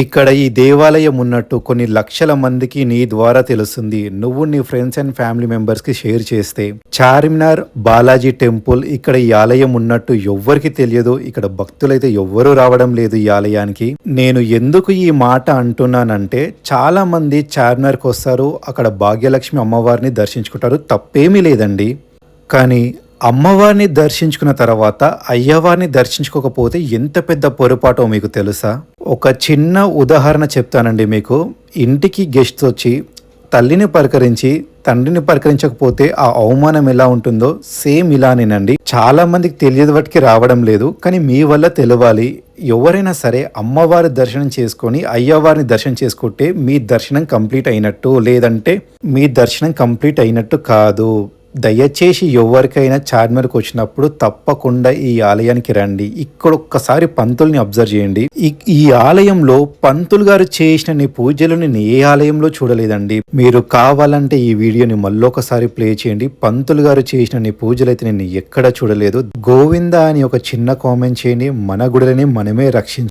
ఇక్కడ ఈ దేవాలయం ఉన్నట్టు కొన్ని లక్షల మందికి నీ ద్వారా తెలుస్తుంది. నువ్వు నీ ఫ్రెండ్స్ అండ్ ఫ్యామిలీ మెంబర్స్కి షేర్ చేస్తే చార్మినార్ బాలాజీ టెంపుల్ ఇక్కడ ఈ ఆలయం ఉన్నట్టు ఎవ్వరికి తెలియదు. ఇక్కడ భక్తులైతే ఎవ్వరూ రావడం లేదు ఈ ఆలయానికి. నేను ఎందుకు ఈ మాట అంటున్నానంటే చాలా మంది చార్మినార్కి వస్తారు. అక్కడ భాగ్యలక్ష్మి అమ్మవారిని దర్శించుకుంటారు. తప్పేమీ లేదండి. కానీ అమ్మవారిని దర్శించుకున్న తర్వాత అయ్యవారిని దర్శించుకోకపోతే ఎంత పెద్ద పొరపాటో మీకు తెలుసా? ఒక చిన్న ఉదాహరణ చెప్తానండి మీకు. ఇంటికి గెస్ట్స్ వచ్చి తల్లిని పలకరించి తండ్రిని పలకరించకపోతే ఆ అవమానం ఎలా ఉంటుందో సేమ్ ఇలానేనండి. చాలా మందికి తెలియదు వాటికి రావడం లేదు కానీ మీ వల్ల తెలవాలి. ఎవరైనా సరే అమ్మవారి దర్శనం చేసుకొని అయ్యవారిని దర్శనం చేసుకుంటే మీ దర్శనం కంప్లీట్ అయినట్టు లేదంటే మీ దర్శనం కంప్లీట్ అయినట్టు కాదు. దయచేసి ఎవరికైనా చార్మినార్కి వచ్చినప్పుడు తప్పకుండా ఈ ఆలయానికి రండి. ఇక్కడ ఒక్కసారి పంతుల్ని అబ్జర్వ్ చేయండి. ఈ- ఆలయంలో పంతులు గారు చేసిన నీ పూజలు నేను ఏ ఆలయంలో చూడలేదండి. మీరు కావాలంటే ఈ వీడియోని మళ్ళొకసారి ప్లే చేయండి. పంతులు గారు చేసిన నీ పూజలు అయితే నేను ఎక్కడ చూడలేదు. గోవింద అని ఒక చిన్న కామెంట్ చేయండి. మన గుడిని మనమే రక్షించు